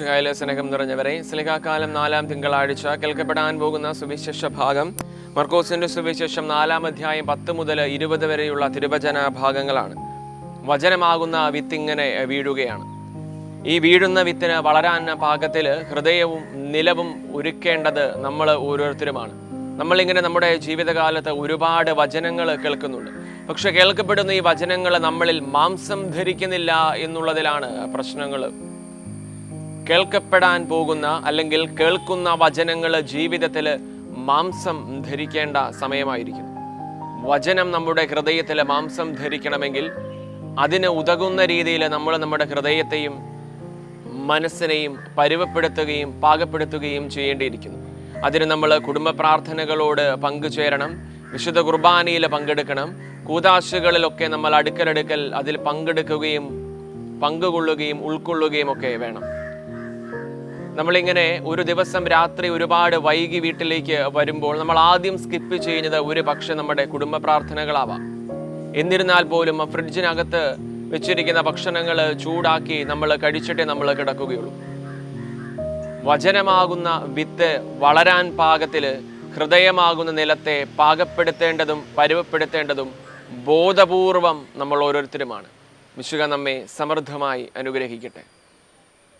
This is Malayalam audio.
മിശുഹായിലെ സ്നേഹം നിറഞ്ഞവരെ സ്ലിഹാകാലം നാലാം തിങ്കളാഴ്ച കേൾക്കപ്പെടാൻ പോകുന്ന സുവിശേഷ ഭാഗം. മർക്കോസിന്റെ സുവിശേഷം നാലാം അധ്യായം പത്ത് മുതൽ ഇരുപത് വരെയുള്ള തിരുവചന ഭാഗങ്ങളാണ്. വചനമാകുന്ന വിത്തിങ്ങനെ വീഴുകയാണ്. ഈ വീഴുന്ന വിത്തിന് വളരാൻ പാകത്തിൽ ഹൃദയവും നിലവും ഒരുക്കേണ്ടത് നമ്മൾ ഓരോരുത്തരുമാണ്. നമ്മളിങ്ങനെ നമ്മുടെ ജീവിതകാലത്ത് ഒരുപാട് വചനങ്ങൾ കേൾക്കുന്നുണ്ട്. പക്ഷെ കേൾക്കപ്പെടുന്ന ഈ വചനങ്ങൾ നമ്മളിൽ മാംസം ധരിക്കുന്നില്ല എന്നുള്ളതിലാണ് പ്രശ്നങ്ങൾ. കേൾക്കപ്പെടാൻ പോകുന്ന അല്ലെങ്കിൽ കേൾക്കുന്ന വചനങ്ങൾ ജീവിതത്തിൽ മാംസം ധരിക്കേണ്ട സമയമായിരിക്കും വചനം നമ്മുടെ ഹൃദയത്തിൽ മാംസം ധരിക്കണമെങ്കിൽ അതിന് ഉതകുന്ന രീതിയിൽ നമ്മൾ നമ്മുടെ ഹൃദയത്തെയും മനസ്സിനെയും പരുവപ്പെടുത്തുകയും പാകപ്പെടുത്തുകയും ചെയ്യേണ്ടിയിരിക്കുന്നു. അതിന് നമ്മൾ കുടുംബ പ്രാർത്ഥനകളോട് പങ്കുചേരണം വിശുദ്ധ കുർബാനയിൽ പങ്കെടുക്കണം കൂതാശകളിലൊക്കെ നമ്മൾ അടുക്കലടുക്കൽ അതിൽ പങ്കെടുക്കുകയും പങ്കുകൊള്ളുകയും ഉൾക്കൊള്ളുകയും ഒക്കെ വേണം. നമ്മളിങ്ങനെ ഒരു ദിവസം രാത്രി ഒരുപാട് വൈകി വീട്ടിലേക്ക് വരുമ്പോൾ നമ്മൾ ആദ്യം സ്കിപ്പ് ചെയ്യുന്നത് ഒരു പക്ഷെ നമ്മുടെ കുടുംബ പ്രാർത്ഥനകളാവാം. എന്നിരുന്നാൽ പോലും ഫ്രിഡ്ജിനകത്ത് വെച്ചിരിക്കുന്ന ഭക്ഷണങ്ങൾ ചൂടാക്കി നമ്മൾ കഴിച്ചിട്ടേ നമ്മൾ കിടക്കുകയുള്ളൂ. വചനമാകുന്ന വിത്ത് വളരാൻ പാകത്തിൽ ഹൃദയമാകുന്ന നിലത്തെ പാകപ്പെടുത്തേണ്ടതും പരുവപ്പെടുത്തേണ്ടതും ബോധപൂർവം നമ്മൾ ഓരോരുത്തരുമാണ്. വിശുക നമ്മെ സമൃദ്ധമായി അനുഗ്രഹിക്കട്ടെ.